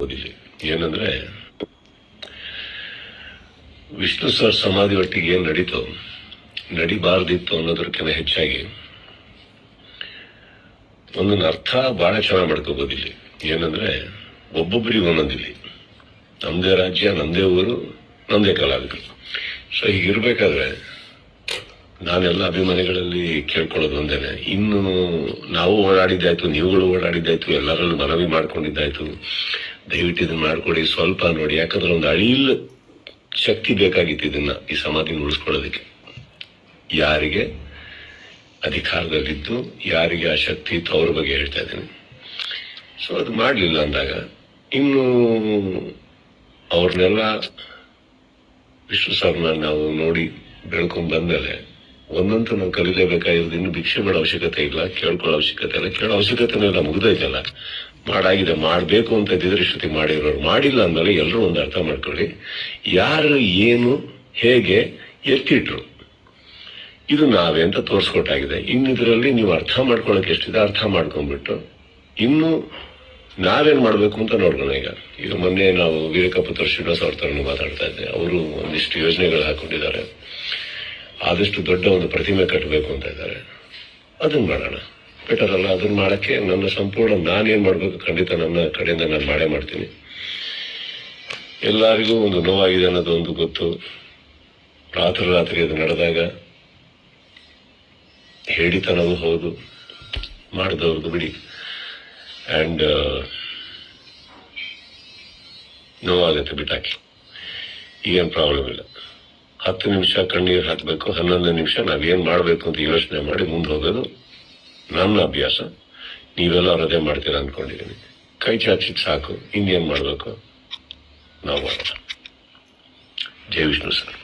ಓದಿಲ್ಲಿ ಏನಂದ್ರೆ, ವಿಷ್ಣು ಸರ್ ಸಮಾಧಿ ಒಟ್ಟಿಗೆ ಏನ್ ನಡೀತು, ನಡಿಬಾರ್ದಿತ್ತು ಅನ್ನೋದಕ್ಕಿಂತ ಹೆಚ್ಚಾಗಿ, ಒಂದೊಂದು ಅರ್ಥ ಬಹಳ ಚೆನ್ನಾಗಿ ಮಾಡ್ಕೋಬಹುದು ಇಲ್ಲಿ. ಏನಂದ್ರೆ ಒಬ್ಬೊಬ್ಬರಿಗೆ ಒಂದೊಂದಿಲ್ಲಿ ನಮ್ದೇ ರಾಜ್ಯ, ನಮ್ದೇ ಊರು, ನಮ್ದೇ ಕಲಾವಿದರು. ಸೊ ಹೀಗಿರ್ಬೇಕಾದ್ರೆ, ನಾನೆಲ್ಲ ಅಭಿಮಾನಿಗಳಲ್ಲಿ ಕೇಳ್ಕೊಳ್ಳೋದು ಒಂದೇನೆ, ಇನ್ನು ನಾವು ಓಡಾಡಿದ್ದಾಯ್ತು, ನೀವುಗಳು ಓಡಾಡಿದ್ದಾಯ್ತು, ಎಲ್ಲರಲ್ಲೂ ಮನವಿ ಮಾಡ್ಕೊಂಡಿದ್ದಾಯ್ತು ದಯವಿಟ್ಟು ಇದನ್ನ ಮಾಡ್ಕೊಡಿ. ಸ್ವಲ್ಪ ನೋಡಿ. ಯಾಕಂದ್ರೆ ಒಂದು ಅಳಿಲ್ ಶಕ್ತಿ ಬೇಕಾಗಿತ್ತು ಇದನ್ನ ಈ ಸಮಾಧಿನ ಉಳಿಸ್ಕೊಳ್ಳೋದಕ್ಕೆ. ಯಾರಿಗೆ? ಅಧಿಕಾರದಲ್ಲಿದ್ದು, ಯಾರಿಗೆ ಆ ಶಕ್ತಿ ಇತ್ತು ಅವ್ರ ಬಗ್ಗೆ ಹೇಳ್ತಾ ಇದ್ದೀನಿ. ಸೊ ಅದು ಮಾಡಲಿಲ್ಲ ಅಂದಾಗ, ಇನ್ನು ಅವ್ರನ್ನೆಲ್ಲ ವಿಶ್ವ ನಾವು ನೋಡಿ ಬೆಳ್ಕೊಂಡ್ ಬಂದ್ಮೇಲೆ ಒಂದಂತೂ ನಾವು ಕಲಿಲೇಬೇಕಾಗಿರೋದು ಇನ್ನು ಭಿಕ್ಷೆ ಮಾಡೋ ಅವಶ್ಯಕತೆ ಇಲ್ಲ, ಕೇಳ್ಕೊಳ್ಳೋ ಅವಶ್ಯಕತೆ ಇಲ್ಲ. ಕೇಳೋ ಅವಶ್ಯಕತೆ ಇಲ್ಲ ಮುಗಿದೈತಲ್ಲ ಮಾಡಾಗಿದೆ, ಮಾಡಬೇಕು ಅಂತ ಇದ್ದಿದ್ರೆ ಶ್ರುತಿ ಮಾಡಿರೋರು. ಮಾಡಿಲ್ಲ ಅಂದಮೇಲೆ ಎಲ್ಲರೂ ಒಂದು ಅರ್ಥ ಮಾಡ್ಕೊಳ್ಳಿ. ಯಾರು, ಏನು, ಹೇಗೆ ಎತ್ತಿಟ್ರು. ಇದು ನಾವೇ ಅಂತ ತೋರಿಸ್ಕೊಟ್ಟಾಗಿದೆ. ಇನ್ನಿದ್ರಲ್ಲಿ ನೀವು ಅರ್ಥ ಮಾಡ್ಕೊಳ್ಳೋಕೆ ಎಷ್ಟಿದೆ ಅರ್ಥ ಮಾಡ್ಕೊಂಡ್ಬಿಟ್ಟು. ಇನ್ನು ನಾವೇನು ಮಾಡಬೇಕು ಅಂತ ನೋಡ್ಕೋಣ ಈಗ. ಈಗ ಮೊನ್ನೆ ನಾವು ವೀರಕಪುತ್ರ ಶ್ರೀನಿವಾಸ ಅವ್ರ ತರ ಮಾತಾಡ್ತಾ ಇದ್ದೆ. ಅವರು ಒಂದಿಷ್ಟು ಯೋಜನೆಗಳು ಹಾಕೊಂಡಿದ್ದಾರೆ ಆದಷ್ಟು ದೊಡ್ಡ ಒಂದು ಪ್ರತಿಮೆ ಕಟ್ಟಬೇಕು ಅಂತ ಇದ್ದಾರೆ. ಅದನ್ನ ಮಾಡೋಣ. ಬೆಟರ್ ಅಲ್ಲ ಅದನ್ನ ಮಾಡಕ್ಕೆ ನನ್ನ ಸಂಪೂರ್ಣ ನಾನೇನು ಮಾಡಬೇಕು ಖಂಡಿತ ನನ್ನ ಕಡೆಯಿಂದ ನಾನು ಮಾಡೇ ಮಾಡ್ತೀನಿ. ಎಲ್ಲರಿಗೂ ಒಂದು ನೋವಾಗಿದೆ ಅನ್ನೋದು ಒಂದು ಗೊತ್ತು. ರಾತ್ರಿ ರಾತ್ರಿ ಅದು ನಡೆದಾಗ ಹೇಳಿತನವೂ ಹೌದು ಮಾಡಿದವ್ರದ್ದು ಬಿಡಿ. ಅಂಡ್ ನೋವಾಗುತ್ತೆ ಬಿಟ್ಟಾಕಿ. ಈಗೇನು ಪ್ರಾಬ್ಲಮ್ ಇಲ್ಲ. ಹತ್ತು ನಿಮಿಷ ಕಣ್ಣೀರು ಹಾಕಬೇಕು, ಹನ್ನೊಂದು ನಿಮಿಷ ನಾವೇನು ಮಾಡಬೇಕು ಅಂತ ಯೋಚನೆ ಮಾಡಿ ಮುಂದೆ ಹೋಗೋದು ನನ್ನ ಅಭ್ಯಾಸ. ನೀವೆಲ್ಲ ಹೃದಯ ಮಾಡ್ತೀರಾ ಅಂದ್ಕೊಂಡಿದ್ದೀನಿ ಕೈ ಚಾಚಿದ್ ಸಾಕು, ಇನ್ನೇನು ಮಾಡಬೇಕು? ನಾವು ಮಾಡೋಣ. ಜಯ ವಿಷ್ಣು ಸರ್.